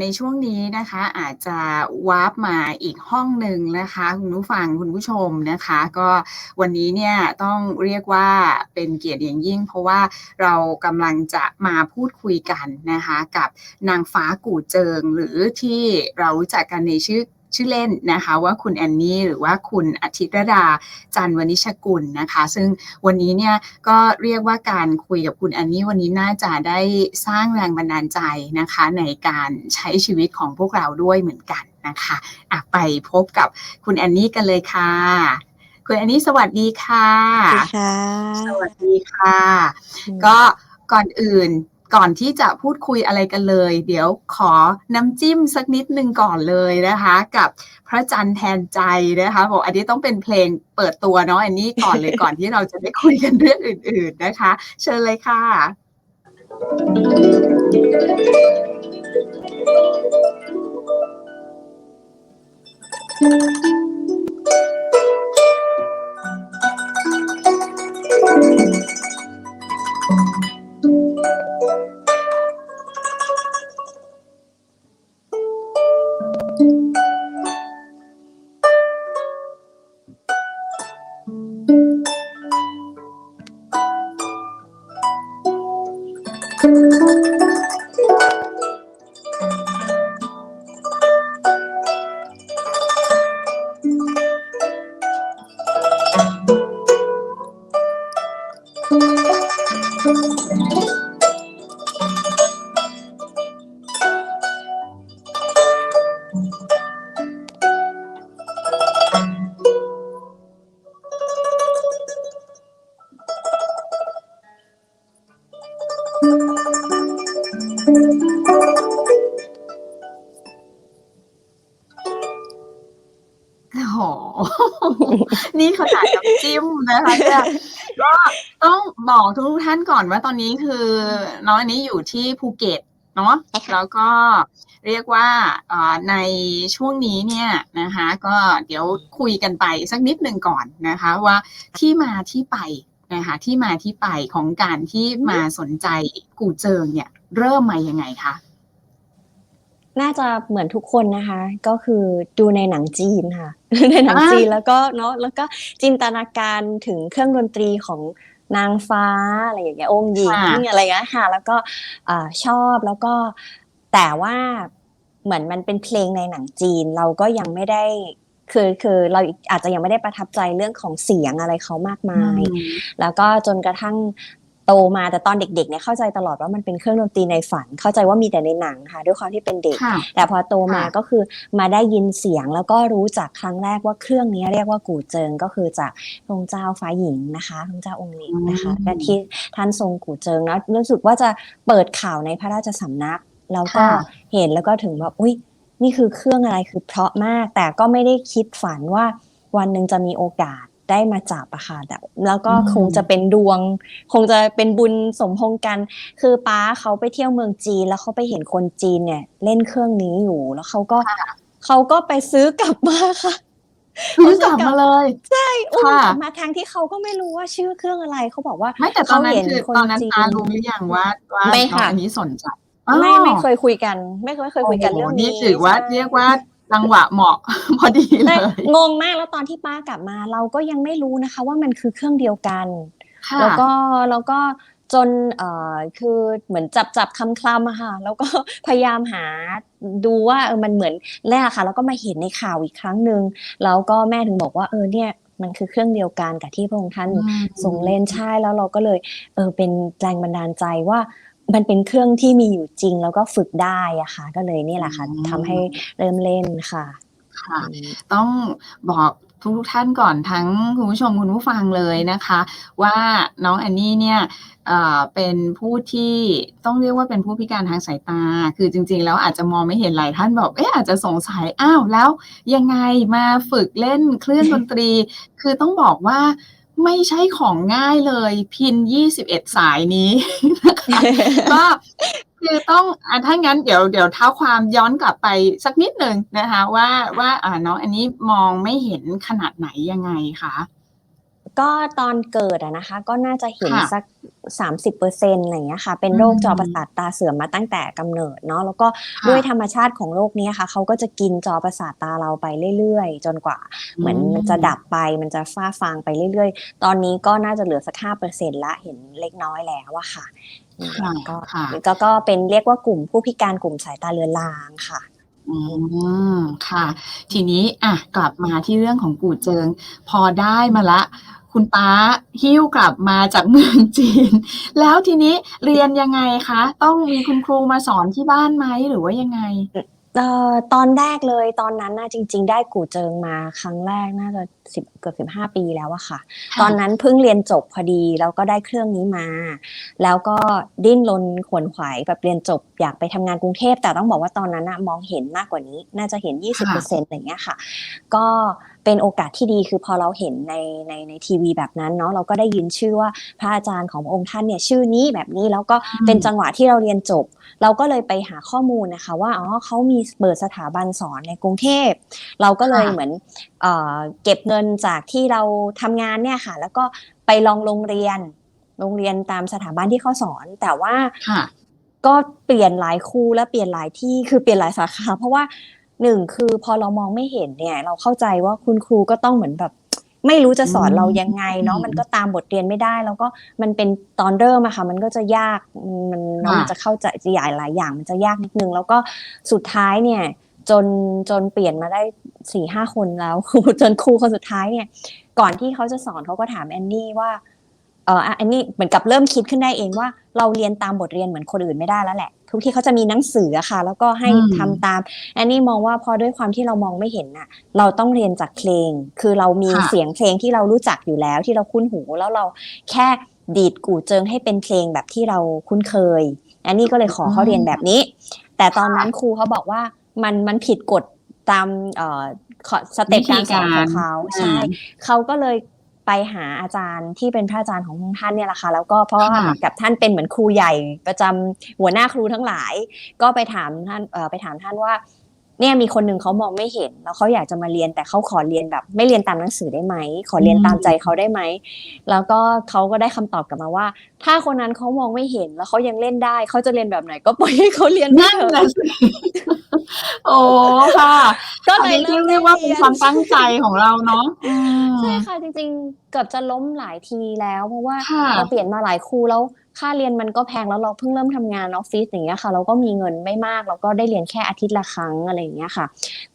ในช่วงนี้นะคะ อาจจะวาร์ปมาอีกห้องหนึ่งนะคะ คุณผู้ฟังคุณผู้ชมนะคะ ก็วันนี้เนี่ยต้องเรียกว่าเป็นเกียรติอย่างยิ่ง เพราะว่าเรากำลังจะมาพูดคุยกันนะคะ กับนางฟ้ากู่เจิง หรือที่เรารู้จักกันในชื่อ ชื่อเล่นนะคะว่าคุณแอนนี่หรือว่าคุณอาทิตรดาจันวนิชกุลนะคะ ซึ่งวันนี้เนี่ยก็เรียกว่าการคุยกับคุณแอนนี่วันนี้น่าจะได้สร้างแรงบันดาลใจนะคะในการใช้ชีวิตของพวกเราด้วยเหมือนกันนะคะอะไปพบกับคุณแอนนี่กันเลยค่ะคุณแอนนี่สวัสดีค่ะ สวัสดีค่ะสวัสดีค่ะก็ก่อนอื่น ก่อนที่จะพูดคุยอะไรกันเลย เดี๋ยวขอน้ำจิ้มสักนิดนึงก่อนเลยนะคะ กับพระจันทร์แทนใจนะคะบอกอันนี้ต้องเป็นเพลงเปิดตัวเนาะอันนี้ก่อนเลยก่อนที่เราจะได้คุยกันเรื่องอื่น ๆนะคะ เชิญเลยค่ะ โบอกทุกท่านก่อนว่าตอนนี้คือน้องอันนี้อยู่ที่ภูเก็ตเนาะใช่ค่ะแล้วก็เรียกว่าเอ่อในช่วงนี้เนี่ยนะคะ ก็เดี๋ยวคุยกันไปสักนิดหนึ่งก่อนนะคะ ว่าที่มาที่ไปนะคะที่มาที่ไปของการที่มาสนใจกู่เจิงเนี่ย เริ่มมายังไงคะน่าจะเหมือนทุกคนนะคะ ก็คือดูในหนังจีนค่ะในหนังจีนแล้วก็เนาะแล้วก็จินตนาการถึงเครื่องดนตรีของ นางฟ้าอะไรอย่างเงี้ยองค์หญิงค่ะอะไรอย่างเงี้ยค่ะ แล้วก็อ่าชอบแล้วก็แต่ว่าเหมือนมันเป็นเพลงในหนังจีน เราก็ยังไม่ได้คือคือเราอาจจะยังไม่ได้ประทับใจเรื่องของเสียงอะไรเขามากมาย แล้วก็จนกระทั่ง โตมาแต่ตอนเด็กๆเนี่ยเข้าใจตลอดว่ามันเป็นเครื่องดนตรีในฝัน เข้าใจว่ามีแต่ในหนังค่ะ ด้วยความที่เป็นเด็กค่ะแต่พอโตมาค่ะก็คือมาได้ยินเสียงแล้วก็รู้จากครั้งแรกว่าเครื่องนี้เรียกว่ากู่เจิงก็คือจากพระองค์เจ้าฟ้าหญิงนะคะพระองค์เจ้าองค์หลิงนะคะอืมและที่ท่านทรงกู่เจิงนะรู้สึกว่าจะเปิดข่าวในพระราชสำนัก แล้วก็ค่ะเห็นแล้วก็ถึงแบบอุ้ยนี่คือเครื่องอะไรคือเพราะมาก แต่ก็ไม่ได้คิดฝันว่าวันหนึ่งจะมีโอกาส ได้มาจับอะค่ะแต่แล้วก็อืมคงจะเป็นดวง คงจะเป็นบุญสมพงษ์กัน คือป้าเขาไปเที่ยวเมืองจีนแล้วเขาไปเห็นคนจีนเนี่ย เล่นเครื่องนี้อยู่แล้วเขาก็เขาก็ไปซื้อกลับมาค่ะซื้อกลับมาเลยอุ้มค่ะกลับมาทางที่เขาก็ไม่รู้ว่าชื่อเครื่องอะไรเขาบอกว่าไม่แต่ตอนนั้นเขาเห็นคือคนตอนนั้นจีนตารู้หรือยังว่าว่าไม่น้องค่ะอันนี้สนใจไม่ไม่อ้าวเคยคุยกัน ไม่เคยไม่เคยคุยกันโโหเรื่องนี้ถือว่าใช่เรียกว่า จังหวะเหมาะพอดีเลแต่ยงงมากแล้วตอนที่ป้ากลับมา เราก็ยังไม่รู้นะคะ ว่ามันคือเครื่องเดียวกันค่ะแล้วก็แล้วก็จนเอ่อคือเหมือนจับจับคำคลำอะค่ะ แล้วก็พยายามหาดูว่าเออมันเหมือนแรกค่ะ แล้วก็มาเห็นในข่าวอีกครั้งหนึ่งแล้วก็แม่ถึงบอกว่าเออเนี่ยมันคือเครื่องเดียวกันกับที่พระองค์ท่านอืมทรงเล่นใช่แล้วเราก็เลยเออเป็นแรงบันดาลใจว่า มันเป็นเครื่องที่มีอยู่จริงแล้วก็ฝึกได้อะค่ะ ก็เลยนี่แหละค่ะอืมทำให้เริ่มเล่นค่ะค่ะ ต้องบอกทุกๆท่านก่อนทั้งคุณผู้ชมคุณผู้ฟังเลยนะคะ ว่าน้องแอนนี่เนี่ยเอ่อเป็นผู้ที่ต้องเรียกว่าเป็นผู้พิการทางสายตา คือจริง ๆ แล้วอาจจะมองไม่เห็นหลายท่านบอกเอ๊ะอาจจะสงสัยอ้าวแล้วยังไงมาฝึกเล่นเครื่องดนตรี คือต้องบอกว่า ไม่ใช่ของง่ายเลยพิน21สายนี้นะคะก็คือต้องอะถ้างั้นเดี๋ยวเดี๋ยวเท้าความย้อนกลับไปสักนิดหนึ่งนะคะ ว่าว่าอ่าน้องอันนี้มองไม่เห็นขนาดไหนยังไงคะ ก็ตอนเกิดอะนะคะ ก็น่าจะเห็นค่ะ สัก 30เปอร์เซ็นต์อะไรอย่างเงี้ยค่ะ เป็นโรคจอประสาทตาเสื่อมมาตั้งแต่กำเนิดเนาะแล้วก็ค่ะด้วยธรรมชาติของโรคนี้ค่ะเขาก็จะกินจอประสาทตาเราไปเรื่อยๆ จนกว่าเหมือนมันจะดับไปมันจะฟ้าฟางไปเรื่อยๆ ตอนนี้ก็น่าจะเหลือสักห้าเปอร์เซ็นละเห็นเล็กน้อยแล้วอะค่ะอืมค่ะก็ค่ะ ก็ก็เป็นเรียกว่ากลุ่มผู้พิการกลุ่มสายตาเลือนลางค่ะ อืมค่ะ ทีนี้อะกลับมาที่เรื่องของกู่เจิง พอได้มาละ คุณป้าหิ้วกลับมาจากเมืองจีน แล้วทีนี้เรียนยังไงคะ ต้องมีคุณครูมาสอนที่บ้านไหมหรือว่ายังไงเอ่อตอนแรกเลยตอนนั้นน่ะจริง ๆ ได้กู่เจิงมาครั้งแรกน่าจะสิบเกือบสิบห้าปีแล้วอะค่ะ ตอนนั้นเพิ่งเรียนจบพอดีแล้วก็ได้เครื่องนี้มา แล้วก็ดิ้นรนขวนขวายแบบเรียนจบอยากไปทำงานกรุงเทพแต่ต้องบอกว่าตอนนั้นน่ะมองเห็นมากกว่านี้ น่าจะเห็น20%อะไรอย่างเงี้ยค่ะ ก็เป็นโอกาสที่ดีคือพอเราเห็นในในในทีวีแบบนั้นเนาะเราก็ได้ยินชื่อว่าพระอาจารย์ขององค์ท่านเนี่ยชื่อนี้แบบนี้แล้วก็เป็นจังหวะที่เราเรียนจบ เราก็เลยไปหาข้อมูลนะคะ ว่าอ๋อเขามีเปิดสถาบันสอนในกรุงเทพ เราก็เลยเหมือนเอ่อเก็บเงินจากที่เราทำงานเนี่ยค่ะ แล้วก็ไปลองโรงเรียนโรงเรียนตามสถาบันที่เขาสอน แต่ว่าก็เปลี่ยนหลายครูและเปลี่ยนหลายที่คือเปลี่ยนหลายสาขา เพราะว่า หนึ่งคือพอเรามองไม่เห็นเนี่ย เราเข้าใจว่าคุณครูก็ต้องเหมือนแบบ ไม่รู้จะสอนอืมเรายังไงเนาะอืมมันก็ตามบทเรียนไม่ได้ แล้วก็มันเป็นตอนเริ่มอะค่ะ มันก็จะยากมันเนอะค่ะมันจะเข้าใจจะใหญ่หลายอย่างมันจะยากนิดนึง แล้วก็สุดท้ายเนี่ยจนจนเปลี่ยนมาได้สี่ห้าคนแล้วจนครูคนสุดท้ายเนี่ย ก่อนที่เขาจะสอนเขาก็ถามแอนนี่ว่า เอออะแอนนี่เหมือนกับเริ่มคิดขึ้นได้เองว่าเราเรียนตามบทเรียนเหมือนคนอื่นไม่ได้แล้วแหละ ทุกที่เขาจะมีหนังสืออะค่ะ แล้วก็ให้อืมทำตามแอนนี่มองว่าพอด้วยความที่เรามองไม่เห็นน่ะ เราต้องเรียนจากเพลง คือเรามีค่ะเสียงเพลงที่เรารู้จักอยู่แล้วที่เราคุ้นหูแล้วเราแค่ดีดกู่เจิงให้เป็นเพลงแบบที่เราคุ้นเคยแอนนี่ก็เลยขอเขาเรียนแบบนี้ แต่ตอนนั้นครูเขาบอกว่ามันมันผิดกฎตามเอ่อขอสเต็ปการสอนของเขาใช่เขาก็เลย ไปหาอาจารย์ที่เป็นพระอาจารย์ของท่านเนี่ยแหละค่ะ แล้วก็เพราะว่าค่ะเหมือนกับท่านเป็นเหมือนครูใหญ่ประจำหัวหน้าครูทั้งหลาย ก็ไปถามท่านเอ่อไปถามท่านว่า เนี่ยมีคนหนึ่งเขามองไม่เห็น แล้วเขาอยากจะมาเรียนแต่เขาขอเรียนแบบ ไม่เรียนตามหนังสือได้ไหมขอเรียนตามใจเขาได้ไหมแล้วก็เขาก็ได้คำตอบกลับมาว่า ถ้าคนนั้นเขามองไม่เห็นแล้วเขายังเล่นได้เขาจะเรียนแบบไหน ก็ปล่อยให้เขาเรียนไปนั่นเถแหละอะสิ โอ้ค่ะ ก็อันเลยนี้เริ่ที่มเรียกว่าเป็นความตั้งใจของเราเนาะอืมใช่ค่ะจริงๆ เกือบจะล้มหลายทีแล้ว เพราะว่าค่ะเราเปลี่ยนมาหลายครูแล้วค่าเรียนมันก็แพงแล้วเราเพิ่งเริ่มทำงานออฟฟิศอย่างเงี้ยค่ะเราก็มีเงินไม่มากเราก็ได้เรียนแค่อาทิตย์ละครั้งอะไรอย่างเงี้ยค่ะ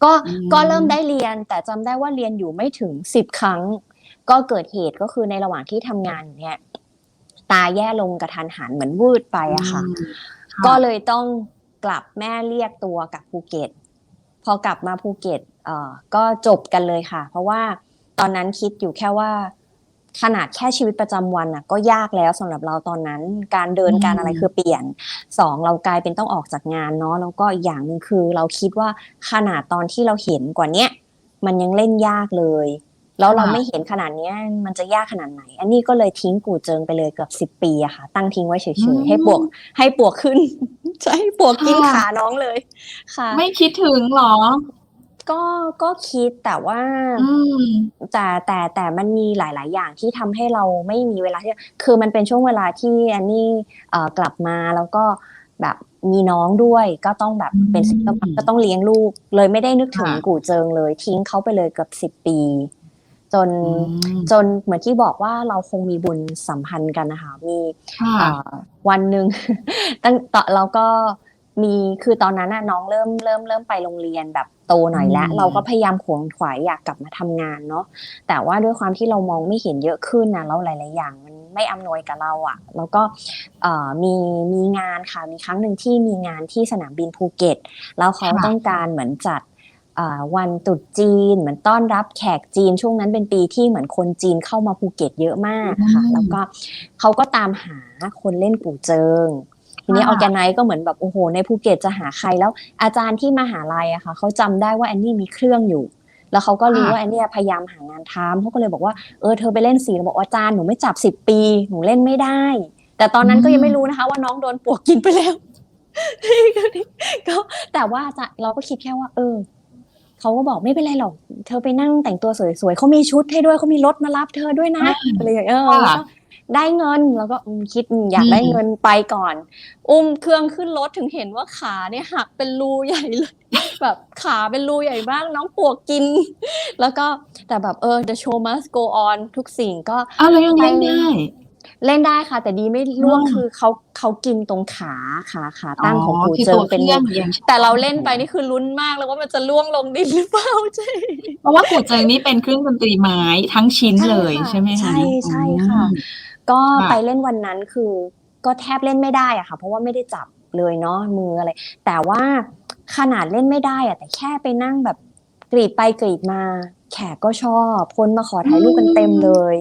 ก็อืมก็เริ่มได้เรียนแต่จำได้ว่าเรียนอยู่ไม่ถึงสิบครั้ง ก็เกิดเหตุก็คือในระหว่างที่ทำงานอยู่เนี่ยตาแย่ลงกระทันหันเหมือนวืดไปอะค่ะอืมก็เลยต้อง กลับแม่เรียกตัวกลับภูเก็ต พอกลับมาภูเก็ตเอ่อก็จบกันเลยค่ะ เพราะว่าตอนนั้นคิดอยู่แค่ว่า ขนาดแค่ชีวิตประจำวันน่ะ ก็ยากแล้วสำหรับเราตอนนั้น การเดินอืมการอะไรคือเปลี่ยนสองเรากลายเป็นต้องออกจากงานเนาะแล้วก็อีกอย่างหนึ่งคือ เราคิดว่าขนาดตอนที่เราเห็นกว่าเนี้ยมันยังเล่นยากเลย แล้วเราไม่เห็นขนาดเนี้ยมันจะยากขนาดไหน อันนี้ก็เลยทิ้งกู่เจิงไปเลยเกือบสิบปีอะค่ะ ตั้งทิ้งไว้เฉยๆให้ปวก ให้ปวกขึ้นใช่ให้ปวกกินขาน้องเลยค่ะ ไม่คิดถึงเหรอ ก็ก็คิดแต่ว่าอืมแต่แต่แต่มันมีหลาย ๆ อย่างที่ทำให้เราไม่มีเวลาที่คือมันเป็นช่วงเวลาที่อันนี้เอ่อกลับมาแล้วก็แบบมีน้องด้วยก็ต้องแบบอืมเป็นซิงเกิลก็ต้องเลี้ยงลูก เลยไม่ได้นึกถึงค่ะกู่เจิงเลย ทิ้งเขาไปเลยเกือบสิบปี จนอืมจนเหมือนที่บอกว่าเราคงมีบุญสัมพันธ์กันนะคะมีค่ะเอ่อวันหนึ่งตั้งตอนเราก็มีคือตอนนั้นน่ะน้องเริ่มเริ่มเริ่มไปโรงเรียนแบบโตหน่อยแล้วอืมเราก็พยายามขวนขวายอยากกลับมาทำงานเนาะแต่ว่าด้วยความที่เรามองไม่เห็นเยอะขึ้นนะแล้วหลาย ๆ อย่างมันไม่อำนวยกับเราอะ่ะ แล้วก็เอ่อมีมีงานค่ะมีครั้งหนึ่งที่มีงานที่สนามบินภูเก็ตแล้วเขาค่ะต้องการเหมือนจัดเอ่อ วันตรุษจีน เหมือนต้อนรับแขกจีนช่วงนั้นเป็นปีที่เหมือนคนจีนเข้ามาภูเก็ตเยอะมากค่ะอืมแล้วก็เขาก็ตามหาคนเล่นกู่เจิงทีนี้อค่ะอแกไนก็เหมือนแบบโอ้โหในภูเก็ตจะหาใครแล้วอาจารย์ที่มหาลัยอะค่ะเขาจำได้ว่าแอนนี่มีเครื่องอยู่ แล้วเขาก็รู้ค่ะว่าแอนนี่พยายามหางานทำเขาก็เลยบอกว่าเออเธอไปเล่นสีบอกว่าอาจารย์หนูไม่จับสิบปีหนูเล่นไม่ได้ แต่ตอนนั้นก็ยังไม่รู้นะคะ ว่าน้องโดนปวกกินไปแล้วก็แต่ว่าอาจารย์เราก็คิดแค่ว่า เออ เขาก็บอกไม่เป็นไรหรอก เธอไปนั่งแต่งตัวสวยๆเขามีชุดให้ด้วยเขามีรถมารับเธอด้วยนะอ่าอะไรอย่างเงี้ยเออค่ะแล้วก็ได้เงินแล้วก็อืมคิดอืมอยากได้อืมเงินไปก่อน อุ้มเครื่องขึ้นรถถึงเห็นว่าขาเนี่ยหักเป็นรูใหญ่เลย แบบขาเป็นรูใหญ่มากน้องปวกกิน แล้วก็แต่แบบเออ the show must go on ทุกสิ่งก็อ้าวแล้วยังเล่นได้ เล่นได้ค่ะ แต่ดีไม่ร่วงอ๋อคือเขาเขากินตรงขาขาขาตั้งของปูคือเจิตัวงเคเป็นรื่องยังแต่เราเล่นไปนี่คือลุ้นมากแล้วว่ามันจะล่วงลงดินหรือเปล่าใช่เพราะว่ากูเจิงนี่เป็นเครื่องดนตรีไม้ทั้งชิ้นเลยใช่ไหมคะใช่ใช่ค่ะอืมก็ค่ะไปเล่นวันนั้นคือ ก็แทบเล่นไม่ได้อะค่ะ เพราะว่าไม่ได้จับเลยเนาะมืออะไร แต่ว่าขนาดเล่นไม่ได้อะแต่แค่ไปนั่งแบบกรีดไปกรีดมา แขกก็ชอบคนมาขอถ่ายรูปกันเต็มเลย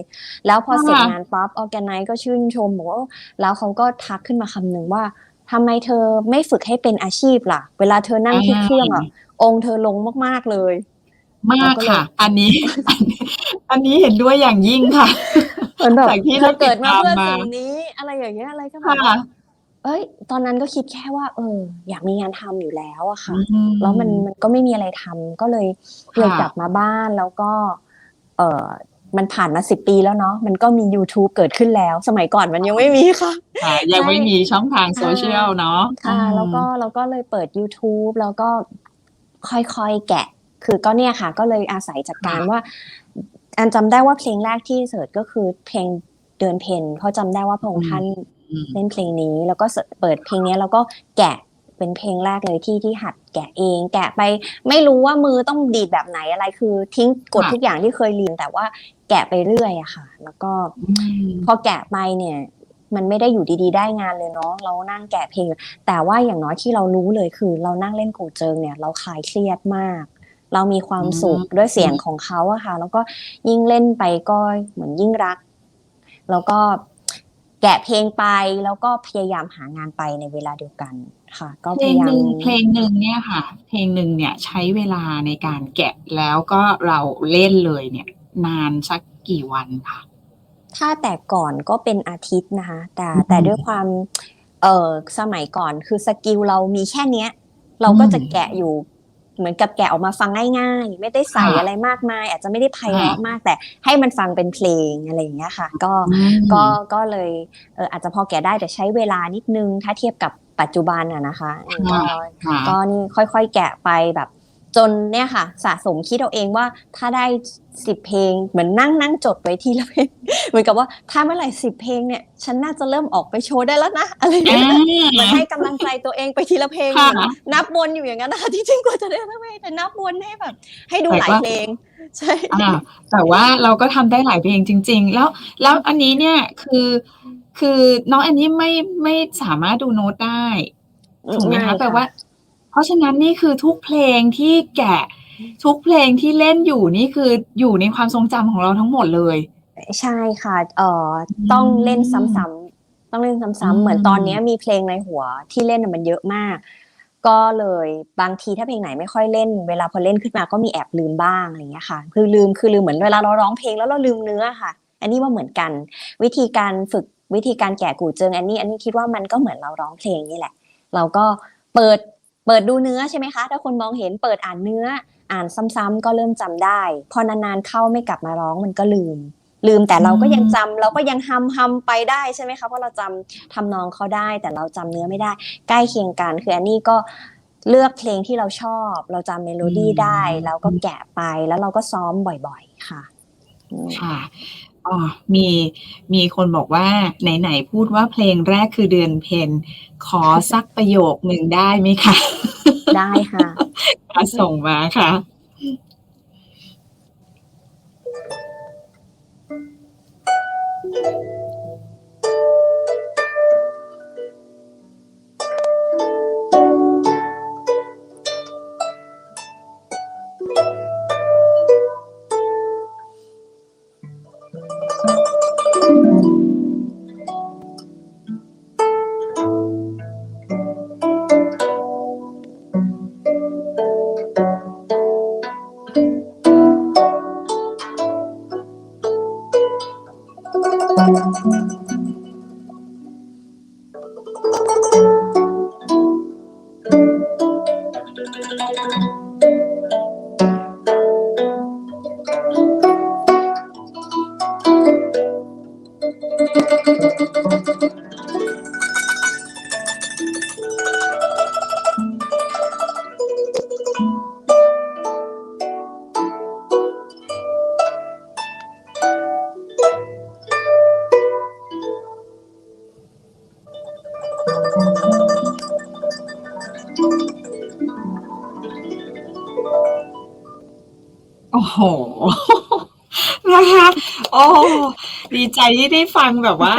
แล้วพอเสร็จงานปั๊บออแกไนก็ชื่นชมบอกว่าแล้วเขาก็ทักขึ้นมาคำหนึ่งว่าทำไมเธอไม่ฝึกให้เป็นอาชีพล่ะ เวลาเธอนั่งที่เครื่องอะองค์เธอลงมากๆเลย มากค่ะอันนี้อันนี้ อันนี้เห็นด้วยอย่างยิ่งค่ะเหมือนแบบจากที่เธอเกิดมาเราติดตามเพื่อมาสิ่งนี้ อะไรอย่างเงี้ยอะไรก็แบบค่ะว่า เอ้ย ตอนนั้นก็คิดแค่ว่า เออ อยากมีงานทำอยู่แล้วอะค่ะอืมแล้วมันมันก็ไม่มีอะไรทำก็เลยค่ะเลยกลับมาบ้านแล้วก็ เออมันผ่านมาสิบปีแล้วเนาะมันก็มี YouTube เกิดขึ้นแล้ว สมัยก่อนมันยังไม่มีค่ะค่ะยังไม่มีช่องทางโซเชียลเนาะค่ะอืมแล้วก็เราก็เลยเปิด YouTube แล้วก็ค่อยๆแกะ คือก็เนี่ยค่ะ ก็เลยอาศัยจากการว่า อันจำได้ว่าเพลงแรกที่เสิร์ชก็คือเพลงเดือนเพนเพราะจำได้ว่าพระองค์ท่านอืม เล่นเพลงนี้แล้วก็เสิร์ชเปิดเพลงนี้แล้วก็แกะเป็นเพลงแรกเลยที่ที่หัดแกะเอง แกะไปไม่รู้ว่ามือต้องดีดแบบไหนอะไรคือ ทิ้งกฎค่ะทุกอย่างที่เคยเรียนแต่ว่าแกะไปเรื่อยอะค่ะ แล้วก็อืมพอแกะไปเนี่ย มันไม่ได้อยู่ดีๆ ได้งานเลยเนาะเรานั่งแกะเพลง แต่ว่าอย่างน้อยที่เรารู้เลยคือ เรานั่งเล่นกูเจิงเนี่ย เราคลายเครียดมาก เรามีความสุขอืมด้วยเสียงของเขาอะค่ะ แล้วก็ยิ่งเล่นไปก็เหมือนยิ่งรัก แล้วก็ แกะเพลงไปแล้วก็พยายามหางานไปในเวลาเดียวกันค่ะ ก็เพพลงยายาหมนึ่งเพลงหนึ่งเนี่ยค่ะ เพลงหนึ่งเนี่ยใช้เวลาในการแกะแล้วก็เราเล่นเลยเนี่ย นานสักกี่วันค่ะ ถ้าแต่ก่อนก็เป็นอาทิตย์นะคะ แต่อืมแต่ด้วยความเออสมัยก่อนคือสกิลเรามีแค่เนี้ย เราก็จะอืมแกะอยู่ เหมือนกับแกะออกมาฟังง่าย ๆ ไม่ได้ใส่ค่ะอะไรมากมาย อาจจะไม่ได้ไพเราะค่ะมากแต่ให้มันฟังเป็นเพลงอะไรอย่างเงี้ยค่ะ ก็อืมก็ก็เลยเอออาจจะพอแกะได้แต่ใช้เวลานิดนึงถ้าเทียบกับปัจจุบันอะนะคะอืมก็ค่ะก็นี่ค่อยๆแกะไปแบบ จนเนี่ยค่ะ สะสมคิดเอาเองว่าถ้าได้สิบเพลงเหมือนนั่งนั่งจดไว้ทีละเพลงเหมือนกับว่าถ้าเมื่อไหร่สิบเพลงเนี่ย ฉันน่าจะเริ่มออกไปโชว์ได้แล้วนะอะไรอย่างอ่าเงี้ยเหมือนให้กำลังใจตัวเองไปทีละเพลงค่ะเหมือนนับวนอยู่อย่างนั้นนะคะที่จริงกว่าจะได้ทั้งเพลงแต่นับวนให้แบบ ให้ดูหลายเพลงใช่อ่าแต่ว่าเราก็ทำได้หลายเพลงจริง ๆ แล้วแล้วอันนี้เนี่ยคือคือน้องอันนี้ไม่ไม่สามารถดูโน้ตได้ถูกไหมคะแปลว่า เพราะฉะนั้นนี่คือทุกเพลงที่แกะทุกเพลงที่เล่นอยู่นี่คืออยู่ในความทรงจำของเราทั้งหมดเลย ใช่ค่ะเอ่อต้องเล่นซ้ำๆต้องเล่นอืซ้ำมๆเหมือนตอนเนี้ยมีเพลงในหัวที่เล่นน่ะมันเยอะมาก ก็เลยบางทีถ้าเพลงไหนไม่ค่อยเล่น เวลาพอเล่นขึ้นมาก็มีแอบลืมบ้างอะไรอย่างเงี้ยค่ะ คือลืมคือลืมเหมือนเวลาเราร้องเพลงแล้วเราลืมเนื้อค่ะ อันนี้ว่าเหมือนกัน วิธีการฝึกวิธีการแกะกูเจิงอันนี้ อันนี้คิดว่ามันก็เหมือนเราร้องเพลงนี่แหละ เราก็เปิด เปิดดูเนื้อใช่ไหมคะ ถ้าคนมองเห็นเปิดอ่านเนื้อ อ่านซ้ำๆก็เริ่มจำได้ พอนานๆเข้าไม่กลับมาร้องมันก็ลืม ลืมแต่เราก็ยังจำเราก็ยังฮัมฮัมไปได้ใช่ไหมคะเพราะเราจำทำนองเขาได้ แต่เราจำเนื้อไม่ได้ ใกล้เคียงกันคืออันนี้ก็เลือกเพลงที่เราชอบ เราจำเมโลดี้อืมได้ แล้วก็แกะไปแล้วเราก็ซ้อมบ่อยๆ ค่ะอืมค่ะ อ๋อ มี มีคนบอกว่า ไหน ๆ พูดว่าเพลงแรกคือเดือนเพนขอสักประโยคหนึ่งได้ไหมคะ ได้ค่ะค่ะส่งมาค่ะ ใจที่ได้ฟังแบบว่า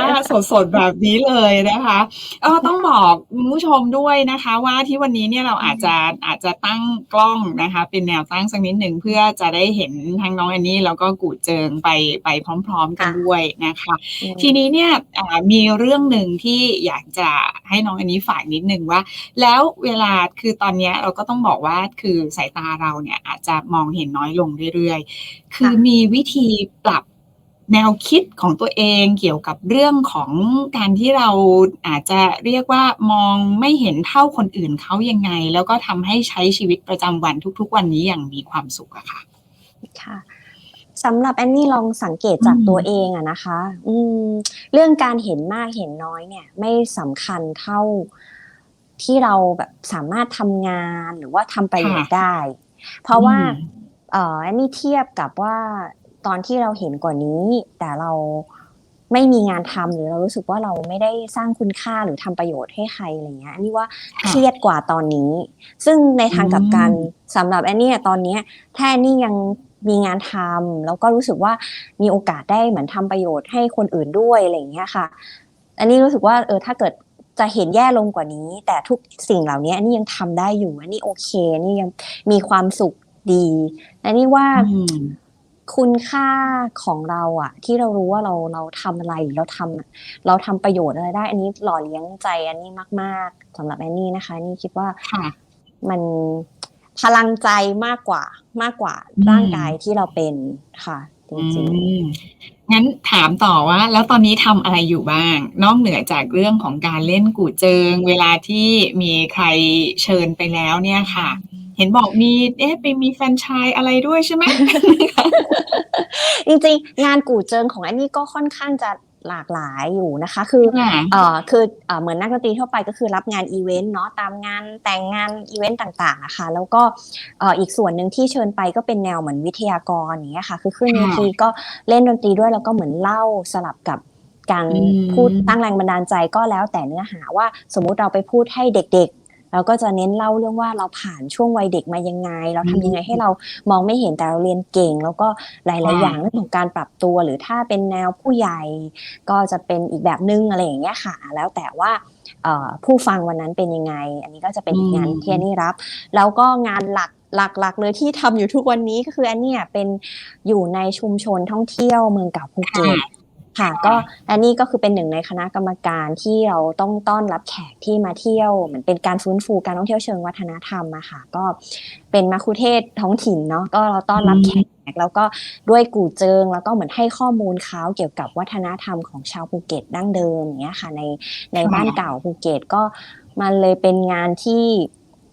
สดๆแบบนี้เลยนะคะก็ต้องบอกคุณผู้ชมด้วยนะคะ ว่าที่วันนี้เนี่ยเราอาจจะอาจจะตั้งกล้องนะคะ เป็นแนวตั้งสักนิดหนึ่งเพื่อจะได้เห็นทั้งน้องอันนี้แล้วก็กูดเจิงไปไปพร้อม ๆ กันค่ะด้วยนะคะอืมทีนี้เนี่ยอ่ามีเรื่องหนึ่งที่อยากจะให้น้องอันนี้ฝากนิดนึงว่า แล้วเวลาคือตอนเนี้ยเราก็ต้องบอกว่าคือสายตาเราเนี่ยอาจจะมองเห็นน้อยลงเรื่อยๆ คือมีวิธีปรับ แนวคิดของตัวเองเกี่ยวกับเรื่องของการที่เราอาจจะเรียกว่ามองไม่เห็นเท่าคนอื่นเขายังไง แล้วก็ทำให้ใช้ชีวิตประจำวันทุก ๆ วันนี้อย่างมีความสุขอะค่ะค่ะสำหรับแอนนี่ลองสังเกตจากอืมตัวเองอะนะคะ อืม เรื่องการเห็นมากเห็นน้อยเนี่ย ไม่สำคัญเท่าที่เราแบบสามารถทำงานหรือว่าทำประโยชน์ได้ เพราะว่าอืมเอ่อแอนนี่เทียบกับว่า ตอนที่เราเห็นกว่านี้ แต่เราไม่มีงานทำหรือเรารู้สึกว่าเราไม่ได้สร้างคุณค่าหรือทำประโยชน์ให้ใครอะไรเงี้ยอันนี้ว่าเครียดกว่าตอนนี้ ซึ่งในทางกลับกันอืมสำหรับแอนนี่ตอนเนี้ยถ้าแอนนี่ยังมีงานทำแล้วก็รู้สึกว่ามีโอกาสได้เหมือนทำประโยชน์ให้คนอื่นด้วยอะไรเงี้ยค่ะ อันนี้รู้สึกว่าเออถ้าเกิดจะเห็นแย่ลงกว่านี้ แต่ทุกสิ่งเหล่านี้อันนี้ยังทำได้อยู่อันนี้โอเคอันนี่ยังมีความสุขดีอันนี้ว่า คุณค่าของเราอะที่เรารู้ว่าเราเราทำอะไรหรือเราทำเราทำประโยชน์อะไรได้ อันนี้หล่อเลี้ยงใจอันนี้มาก ๆสำหรับแอนนี่นะคะอันนี่คิดว่าค่ะมันพลังใจมากกว่ามากกว่าอืมร่างกายที่เราเป็นค่ะจอืริงมงั้นถามต่อว่า แล้วตอนนี้ทำอะไรอยู่บ้าง นอกเหนือจากเรื่องของการเล่นกู่เจิง เวลาที่มีใครเชิญไปแล้วเนี่ยค่ะ เห็นบอกมีเอ๊ะไปมีแฟรนไชายอะไรด้วยใช่ไหมๆจริงๆ งานกู่เจิงของแอนนี่ก็ค่อนข้างจะหลากหลายอยู่นะคะ คือค่ะเอ่อคือเอ่อเหมือนนักดนตรีทั่วไปก็คือรับงานอีเวนต์เนาะตามงานแต่งงานอีเวนต์ต่างๆอะค่ะแล้วก็เอ่ออีกส่วนหนึ่งที่เชิญไปก็เป็นแนวเหมือนวิทยากรอย่างเงี้ยค่ะ คือขึ้นเวทีก็เล่นดนตรีด้วยแล้วก็เหมือนเล่าสลับกับการอืมพูดตั้งแรงบันดาลใจก็แล้วแต่เนื้อหาว่าสมมุติเราไปพูดให้เด็กๆ เราก็จะเน้นเล่าเรื่องว่าเราผ่านช่วงวัยเด็กมายังไง เราทำยังไงให้เรามองไม่เห็นแต่เราเรียนเก่ง แล้วก็หลายๆค่ะอย่างเรื่องของการปรับตัวหรือถ้าเป็นแนวผู้ใหญ่ ก็จะเป็นอีกแบบนึงอะไรอย่างเงี้ยค่ะ แล้วแต่ว่าเอ่อผู้ฟังวันนั้นเป็นยังไง อันนี้ก็จะเป็นอีกงานอืมที่อันนี้รับ แล้วก็งานหลักหลักๆเลยที่ทำอยู่ทุกวันนี้ก็คืออันเนี้ยเป็นอยู่ในชุมชนท่องเที่ยวเมืองเก่าภูเก็ต ค่ะก็อันนี้ก็คือเป็นหนึ่งในคณะกรรมการที่เราต้องต้อนรับแขกที่มาเที่ยวเหมือนเป็นการฟื้นฟูการท่องเที่ยวเชิงวัฒนธรรมอะค่ะก็เป็นมัคคุเทศท้องถิ่นเนาะก็เราต้อนรับแขกแล้วก็ด้วยกู่เจิงแล้วก็เหมือนให้ข้อมูลเขาเกี่ยวกับวัฒนธรรมของชาวภูเก็ตดั้งเดิมอย่างเงี้ยค่ะในในบ้านเก่าภูเก็ตก็มันเลยเป็นงานที่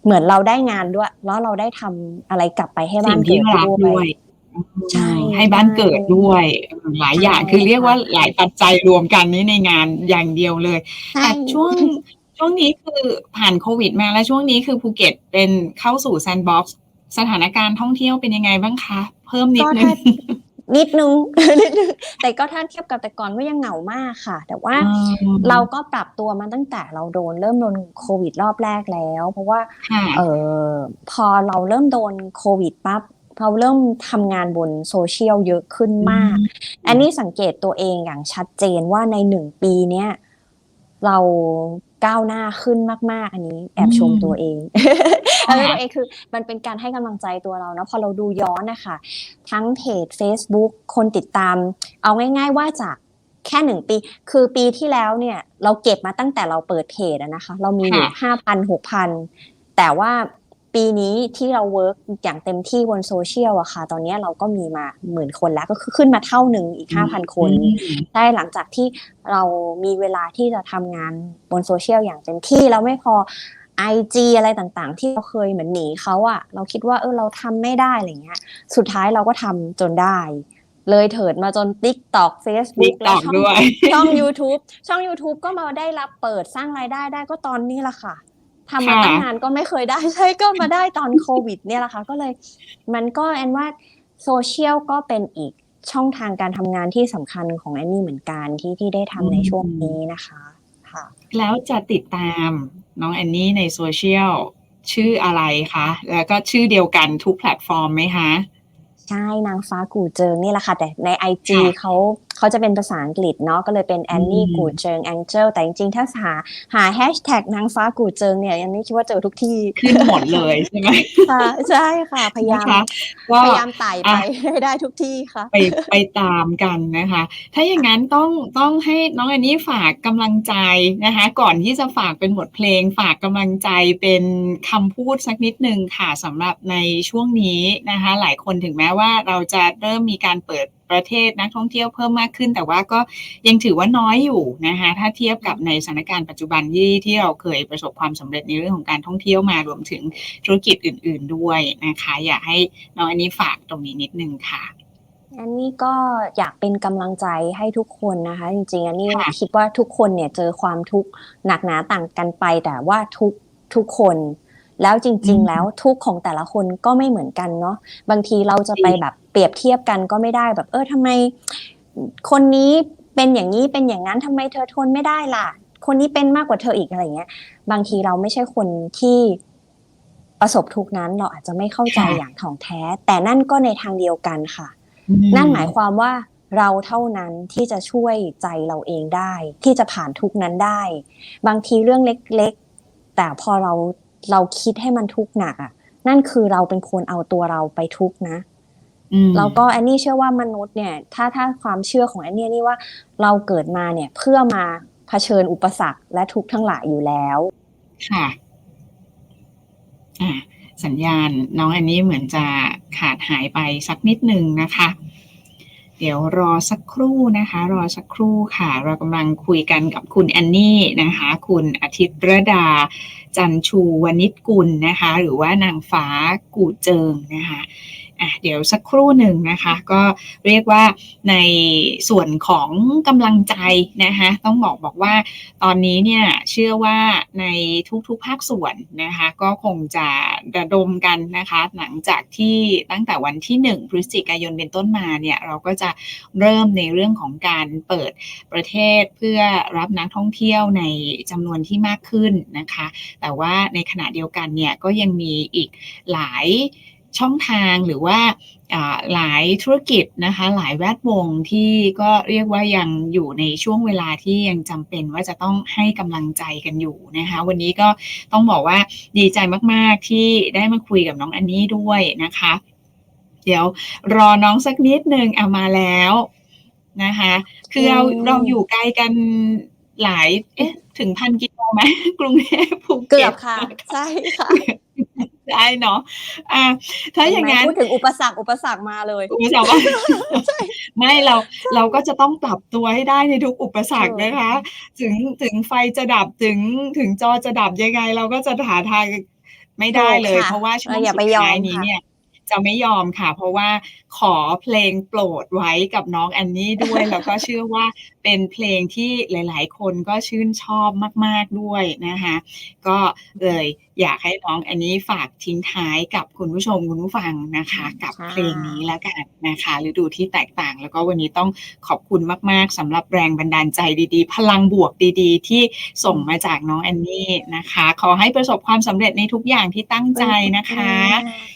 เหมือนเราได้งานด้วย แล้วเราได้ทำอะไรกลับไปให้บ้านเกิดด้วย ใช่ ให้บ้านเกิดด้วย หลายอย่างใช่คือเรียกว่าหลายปัจจัยรวมกันนี้ในงานอย่างเดียวเลยใช่แต่ช่วงช่วงนี้คือผ่านโควิดมาแล้วช่วงนี้คือภูเก็ตเป็นเข้าสู่แซนด์บ็อกซ์สถานการณ์ท่องเที่ยวเป็นยังไงบ้างคะ เพิ่มนิดก็นึงถ้านิดนึงนิดนึง แต่ก็ถ้าเทียบกับแต่ก่อนก็ยังเหงามากค่ะ แต่ว่าอืมเราก็ปรับตัวมาตั้งแต่เราโดนเริ่มโดนโควิดรอบแรกแล้ว เพราะว่าค่ะเออพอเราเริ่มโดนโควิดปั๊บ เราเริ่มทำงานบนโซเชียลเยอะขึ้นมาก อันนี้สังเกตตัวเองอย่างชัดเจนว่าในหนึ่งปีเนี้ยเราก้าวหน้าขึ้นมากๆ อันนี้แอบชมอืมตัวเองค่ะแอบชมตัวเองคือมันเป็นการให้กำลังใจตัวเรานะพอเราดูย้อนนะคะทั้งเพจ Facebook คนติดตาม เอาง่าย ๆ ว่าจากแค่หนึ่งปี คือปีที่แล้วเนี่ย เราเก็บมาตั้งแต่เราเปิดเพจอะนะคะ เรามีอยู่ค่ะห้าพันหกพันแต่ว่า ปีนี้ที่เราเวิร์กอย่างเต็มที่บนโซเชียลอะค่ะ ตอนนี้เราก็มีมาหมื่นคนแล้วก็คือขึ้นมาเท่าหนึ่งอีกห้าพันคนอืมได้หลังจากที่เรามีเวลาที่จะทำงานบนโซเชียลอย่างเต็มที่แล้วไม่พอ IG อะไรต่างๆ ที่เราเคยเหมือนหนีเขาอะเราคิดว่าเออเราทำไม่ได้อะไรเงี้ย สุดท้ายเราก็ทำจนได้เลยเถิดมาจน TikTok ติ๊ก Facebook ตและอกช่องด้วยช่อง YouTube ช่อง YouTube ก็มาได้รับเปิดสร้างรายได้ได้ก็ตอนนี้แหละค่ะ ทำมาค่ะตั้งนานก็ไม่เคยได้ใช่ก็มาได้ตอนโควิด เนี่ยแหละค่ะก็เลยมันก็แอนว่าโซเชียลก็เป็นอีกช่องทางการทำงานที่สำคัญของแอนนี่เหมือนกันที่ที่ได้ทำในช่วงนี้นะคะค่ะ แล้วจะติดตามน้องแอนนี่ในโซเชียลชื่ออะไรคะ แล้วก็ชื่อเดียวกันทุกแพลตฟอร์มไหมคะ ใช่นางฟ้ากู่เจิงนี่แหละค่ะ แต่ในไอจีค่ะเขา เขาจะเป็นภาษาอังกฤษเนาะก็เลยเป็นแอนนี่อืมกู่เจิงแองเจลแต่จริงๆ ถ้าหาหาแฮชแท็กนางฟ้ากู่เจิงเนี่ยอันนี้คิดว่าเจอทุกที่ขึ้นหมดเลยใช่ไหมค่ะใช่ค่ะ พยายามนะคะก็พยายามไต่ไปอะให้ได้ทุกที่ค่ะ ไปไปตามกันนะคะ ถ้าอย่างนั้นต้องต้องให้น้องอันนี้ฝากกำลังใจนะคะ ก่อนที่จะฝากเป็นบทเพลง ฝากกำลังใจเป็นคำพูดสักนิดนึงค่ะสำหรับในช่วงนี้นะคะ หลายคนถึงแม้ว่าเราจะเริ่มมีการเปิด ประเทศนักท่องเที่ยวเพิ่มมากขึ้น แต่ว่าก็ยังถือว่าน้อยอยู่นะคะถ้าเทียบกับในสถานการณ์ปัจจุบันที่ที่เราเคยประสบความสำเร็จในเรื่องของการท่องเที่ยวมารวมถึงธุรกิจอื่น ๆด้วยนะคะ อยากให้น้องอันนี้ฝากตรงนี้นิดนึงค่ะอันนี้ก็อยากเป็นกำลังใจให้ทุกคนนะคะ จริงๆอันนี้ค่ะคิดว่าทุกคนเนี่ยเจอความทุกข์หนักหนาต่างกันไป แต่ว่าทุกทุกคน แล้วจริง ๆ แล้วทุกข์ของแต่ละคนก็ไม่เหมือนกันเนาะบางทีเราจะไปแบบ เปรียบเทียบกันก็ไม่ได้แบบเออทำไม คนนี้เป็นอย่างนี้เป็นอย่างนั้นทำไมเธอทนไม่ได้ล่ะ คนนี้เป็นมากกว่าเธออีกอะไรเงี้ย บางทีเราไม่ใช่คนที่ประสบทุกข์นั้นเราอาจจะไม่เข้าใจค่ะอย่างถ่องแท้ แต่นั่นก็ในทางเดียวกันค่ะอืนั่นหมายความว่าเราเท่านั้นที่จะช่วยใจเราเองได้ ที่จะผ่านทุกข์นั้นได้ บางทีเรื่องเล็กๆ แต่พอเราเราคิดให้มันทุกข์หนักอะ นั่นคือเราเป็นคนเอาตัวเราไปทุกข์นะอืม แล้วก็แอนนี่เชื่อว่ามนุษย์เนี่ยถ้าถ้าความเชื่อของแอนนี่นี่ว่าเราเกิดมาเนี่ยเพื่อมาเผชิญอุปสรรคและทุกข์ทั้งหลายอยู่แล้ว ค่ะอ่าสัญญาณน้องอันนี้เหมือนจะขาดหายไปสักนิดหนึ่งนะคะ เดี๋ยวรอสักครู่นะคะ รอสักครู่ค่ะ เรากำลังคุยกันกับคุณแอนนี่นะคะ คุณอาทิตย์ระดา จันชูวณิชกุลนะคะ หรือว่านางฟ้ากูเจิงนะคะ อะเดี๋ยวสักครู่หนึ่งนะคะ ก็เรียกว่าในส่วนของกำลังใจนะคะต้องบอกบอกว่าตอนนี้เนี่ยเชื่อว่าในทุกๆภาคส่วนนะคะก็คงจะระดมกันนะคะหลังจากที่ตั้งแต่วันที่ 1 พฤศจิกายนเป็นต้นมาเนี่ยเราก็จะเริ่มในเรื่องของการเปิดประเทศเพื่อรับนักท่องเที่ยวในจำนวนที่มากขึ้นนะคะ แต่ว่าในขณะเดียวกันเนี่ยก็ยังมีอีกหลาย ช่องทางหรือว่าอ่าหลายธุรกิจนะคะหลายแวดวงที่ก็เรียกว่ายังอยู่ในช่วงเวลาที่ยังจำเป็นว่าจะต้องให้กำลังใจกันอยู่นะคะวันนี้ก็ต้องบอกว่าดีใจมากๆที่ได้มาคุยกับน้องอันนี้ด้วยนะคะ เดี๋ยวรอน้องสักนิดหนึ่งเอามาแล้วนะคะ คือเราอืมเราอยู่ไกลกันหลาย เอ๊ะ ถึงพันกิโลไหมกรุงเทพภูเก็ตเกือบค่ะ ใช่ค่ะ ได้เนาะอ่าถ้าอย่างนั้นพูดถึงอุปสรรคอุปสรรคมาเลยคุณผู้ชมว่าไม่เราเราก็จะต้องปรับตัวให้ได้ในทุกอุปสรรคเออนะคะ ถึงถึงไฟจะดับถึงถึงจอจะดับยังไง เราก็จะหาทางไม่ได้เลยถูกค่ะเพราะว่าช่วงเอออย่าสุไปดยอมท้ายนี้ค่ะเนี่ย จะไม่ยอมค่ะ เพราะว่าขอเพลงโปรดไว้กับน้องแอนนี่ด้วย แล้วก็เชื่อว่าเป็นเพลงที่หลาย ๆ คนก็ชื่นชอบมาก ๆ ด้วยนะคะ ก็เลยอยากให้น้องอันนี้ฝากทิ้งท้ายกับคุณผู้ชมคุณผู้ฟังนะคะ กับค่ะเพลงนี้แล้วกันนะคะฤดูที่แตกต่าง แล้วก็วันนี้ต้องขอบคุณมาก ๆสำหรับแรงบันดาลใจดี ๆ พลังบวกดี ๆ ที่ส่งมาจากน้องแอนนี่นะคะ ขอให้ประสบความสำเร็จในทุกอย่างที่ตั้งใจนะคะ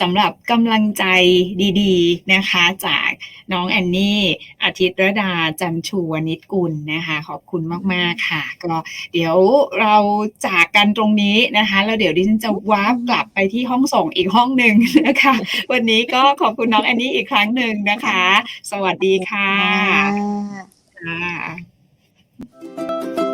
สำหรับกำลังใจดี ๆ นะคะ จาก น้องแอนนี่อาทิตย์รดาจันชูวนิชกุลนะคะ ขอบคุณมาก ๆ ค่ะ ก็เดี๋ยวเราจากกันตรงนี้นะคะ แล้วเดี๋ยวดิฉันจะวาร์ปกลับไปที่ห้องส่งอีกห้องหนึ่งนะคะ วันนี้ก็ขอบคุณน้องแอนนี่อีกครั้งหนึ่งนะคะ สวัสดีค่ะ ค่ะค่ะ